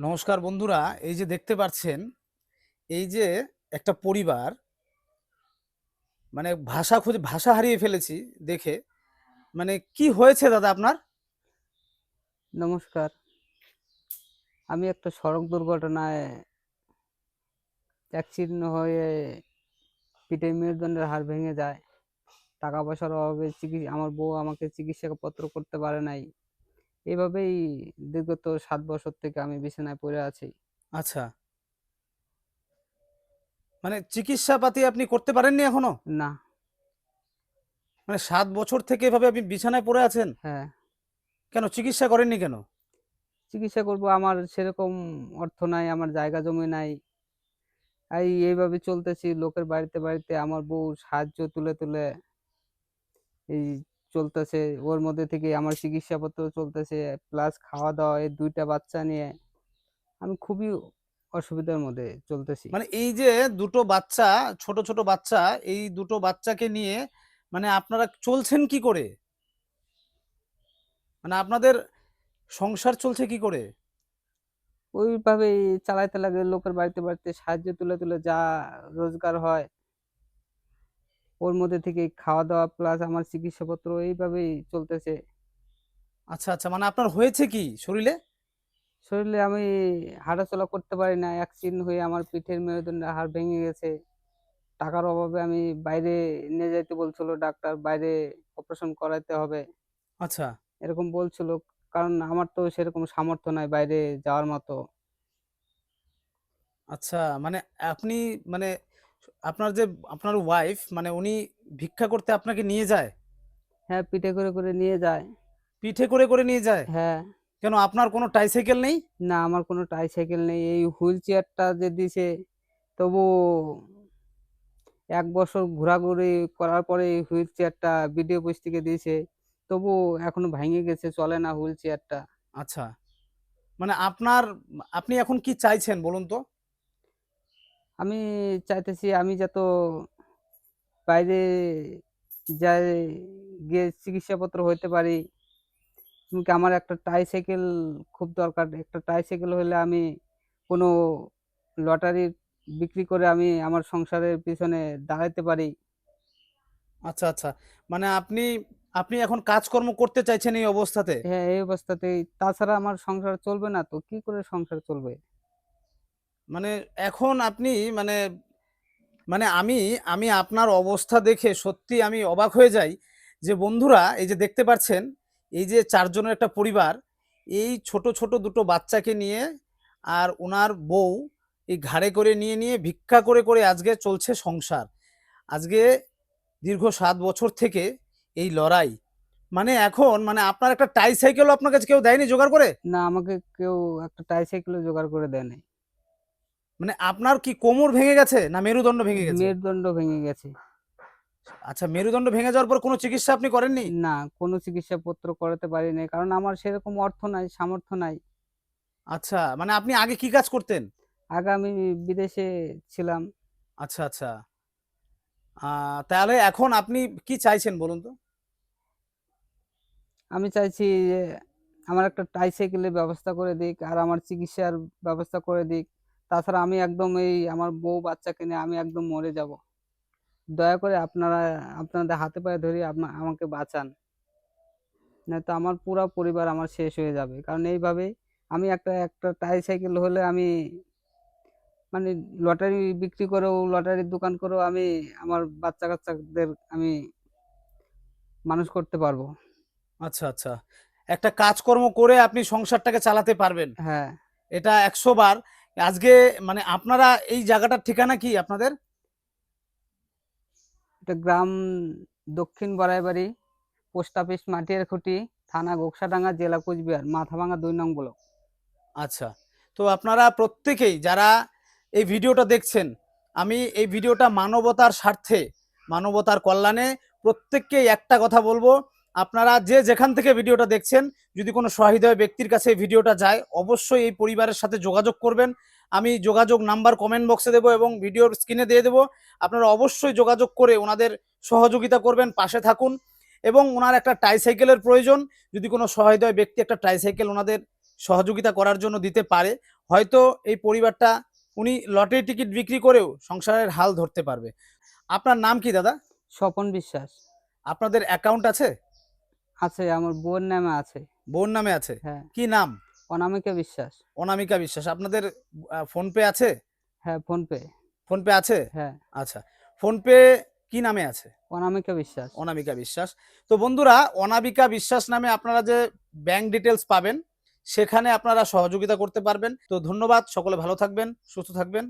নমস্কার বন্ধুরা, এই যে দেখতে পাচ্ছেন, এই যে একটা পরিবার মানে ভাষা খুঁজে, ভাষা হারিয়ে ফেলেছি দেখে। মানে কি হয়েছে দাদা আপনার? নমস্কার। আমি একটা সড়ক দুর্ঘটনায় অ্যাক্সিডেন্ট হয়ে পিঠে মেরুদণ্ডের হাড় ভেঙে যায়। টাকা পয়সার অভাবে চিকিৎসা আমার বউ আমাকে চিকিৎসাপত্র করতে পারে নাই। এভাবেই বিগত সাত বছর থেকে আমি বিছানায় পড়ে আছি। আচ্ছা। মানে চিকিৎসাপাতি আপনি করতে পারেননি এখনও? না। মানে সাত বছর থেকে এভাবে আপনি বিছানায় পড়ে আছেন? হ্যাঁ। কেন চিকিৎসা করেননি কেন? চিকিৎসা করব আমার সেরকম অর্থ নাই আমার জায়গা জমি নাই। এই এইভাবে চলতেছি লোকের বাড়িতে বাড়িতে আমার বউ সাহায্য তুলে তুলে এই চলতেছে ওর মধ্যে থেকে আমার চিকিৎসাপত্র চলতেছে প্লাস খাওয়া দাওয়া এই দুইটা বাচ্চা নিয়ে আমি খুবই অসুবিধার মধ্যে চলতেছি। মানে এই যে দুটো বাচ্চা ছোট ছোট বাচ্চা এই দুটো বাচ্চাকে নিয়ে মানে আপনারা চলছেন কি করে? মানে আপনাদের সংসার চলছে কি করে? ওইভাবেই চালাইতে লাগে লোকের বাড়িতে বাড়িতে সাহায্য তুলে তুলে যা রোজগার হয়। ওর মধ্যে থেকে খাওয়া দাওয়া প্লাস আমার চিকিৎসাপত্র এইভাবেই চলতেছে। আচ্ছা আচ্ছা মানে আপনার হয়েছে কি শরীরে? শরীরে আমি হাঁটাচলা করতে পারি না অ্যাক্সিডেন্ট হয়ে আমার পিঠের মেরুদণ্ডের হাড় ভেঙে গেছে। টাকার অভাবে আমি বাইরে নিয়ে যাইতে বলছিল ডাক্তার বাইরে অপারেশন করাইতে হবে। আচ্ছা। এরকম বলছিল কারণ আমার তো সেরকম সামর্থ্য নাই বাইরে যাওয়ার মতো। আচ্ছা মানে আপনি মানে আপনার যে আপনার ওয়াইফ মানে উনি ভিক্ষা করতে আপনাকে নিয়ে যায়? হ্যাঁ পিঠে করে করে নিয়ে যায়। পিঠে করে করে নিয়ে যায়? হ্যাঁ। কেন আপনার কোনো টাইসাইকেল নেই? না আমার কোনো ট্রাইসাইকেল নেই। এই হুইল চেয়ারটা যে দিছে তবু এক বছর ঘোরাঘুরি করার পরে এই হুইল চেয়ারটা বিডিও অফিস থেকে দিয়েছে তবু এখনও ভেঙে গেছে চলে না হুইল চেয়ারটা আচ্ছা। মানে আপনার আপনি এখন কি চাইছেন বলুন তো? আমি চাইতেছি আমি যত বাইরে যাই গিয়ে চিকিৎসাপত্র হইতে পারি এমনকি আমার একটা ট্রাইসাইকেল খুব দরকার। একটা ট্রাইসাইকেল হলে আমি কোনো লটারি বিক্রি করে আমি আমার সংসারের পিছনে দাঁড়াইতে পারি। আচ্ছা আচ্ছা। মানে আপনি আপনি এখন কাজকর্ম করতে চাইছেন এই অবস্থাতে? হ্যাঁ এই অবস্থাতেই। তাছাড়া আমার সংসার চলবে না তো কি করে সংসার চলবে? মানে এখন আপনি মানে মানে আমি আমি আপনার অবস্থা দেখে সত্যি আমি অবাক হয়ে যাই যে বন্ধুরা, এই যে দেখতে পাচ্ছেন এই যে চারজনের একটা পরিবার, এই ছোট ছোট দুটো বাচ্চাকে নিয়ে আর ওনার বউ এই ঘাড়ে করে নিয়ে নিয়ে ভিক্ষা করে করে আজকে চলছে সংসার। আজকে দীর্ঘ সাত বছর থেকে এই লড়াই। মানে এখন মানে আপনার একটা টাই সাইকেলও আপনার কাছে কেউ দেয়নি জোগাড় করে? না, আমাকে কেউ একটা ট্রাইসাইকেলও জোগাড় করে দেয় নাই। মানে আপনার কি কোমর ভেঙে গেছে না মেরুদণ্ড ভেঙে গেছে? মেরুদণ্ড ভেঙে গেছে। আচ্ছা মেরুদণ্ড ভেঙে যাওয়ার পর কোনো চিকিৎসা আপনি করেননি? না কোনো চিকিৎসাপত্র করাতে পারি নাই কারণ আমার সেরকম অর্থ নাই সামর্থ্য নাই। আচ্ছা মানে আপনি আগে কি কাজ করতেন? আগে আমি বিদেশে ছিলাম। আচ্ছা আচ্ছা। তাহলে এখন আপনি কি চাইছেন বলুন তো? আমি চাইছি যে আমার একটা ট্রাইসাইকেলের ব্যবস্থা করে দিক আর আমার চিকিৎসার ব্যবস্থা করে দিক। তাছাড়া আমি একদম এই আমার বউ বাচ্চাকে নিয়ে আমি একদম মরে যাব। দয়া করে আপনারা আপনাদের হাতে পায়ে ধরে আমাকে বাঁচান। নয়তো আমার পুরো পরিবার আমার শেষ হয়ে যাবে। কারণ এইভাবে আমি একটা একটা ট্রাইসাইকেল হলে আমি মানে লটারি বিক্রি করেও লটারির দোকান করেও আমি আমার বাচ্চা কাচ্চাদের আমি মানুষ করতে পারব। আচ্ছা আচ্ছা। একটা কাজকর্ম করে আপনি সংসারটাকে চালাতে পারবেন। হ্যাঁ। এটা একশো বার। আজকে মানে আপনারা এই জায়গাটার ঠিকানা কি আপনাদের? গ্রাম দক্ষিণ বড়াইবাড়ি পোস্ট অফিস মাটিয়ার খুঁটি থানা গোকসাডাঙ্গা জেলা কোচবিহার মাথাভাঙা দুই নং ব্লক। আচ্ছা তো আপনারা প্রত্যেকেই যারা এই ভিডিওটা দেখছেন আমি এই ভিডিওটা মানবতার স্বার্থে মানবতার কল্যাণে প্রত্যেককেই একটা কথা বলব আপনারা যে যেখান থেকে ভিডিওটা দেখছেন যদি কোনো সহৃদয় ব্যক্তির কাছে এই ভিডিওটা যায় অবশ্যই এই পরিবারের সাথে যোগাযোগ করবেন। আমি যোগাযোগ নাম্বার কমেন্ট বক্সে দেবো এবং ভিডিওর স্ক্রিনে দিয়ে দেবো। আপনারা অবশ্যই যোগাযোগ করে ওনাদের সহযোগিতা করবেন পাশে থাকুন এবং ওনার একটা ট্রাইসাইকেলের প্রয়োজন। যদি কোনো সহৃদয় ব্যক্তি একটা ট্রাইসাইকেল ওনাদের সহযোগিতা করার জন্য দিতে পারে হয়তো এই পরিবারটা উনি লটারি টিকিট বিক্রি করেও সংসারের হাল ধরতে পারবে। আপনার নাম কি দাদা? স্বপন বিশ্বাস। আপনাদের অ্যাকাউন্ট আছে? আছে আমার বোন নামে আছে। বোন নামে আছে? হ্যাঁ। কি নাম? অনামিকা বিশ্বাস। অনামিকা বিশ্বাস। আপনাদের ফোন পে আছে? হ্যাঁ ফোনপে। ফোন পে আছে? হ্যাঁ। আচ্ছা ফোন পে কি নামে আছে? অনামিকা বিশ্বাস। অনামিকা বিশ্বাস। তো বন্ধুরা অনামিকা বিশ্বাস নামে আপনারা যে ব্যাংক ডিটেলস পাবেন সেখানে আপনারা সহযোগিতা করতে পারবেন। তো ধন্যবাদ সকলে ভালো থাকবেন সুস্থ থাকবেন।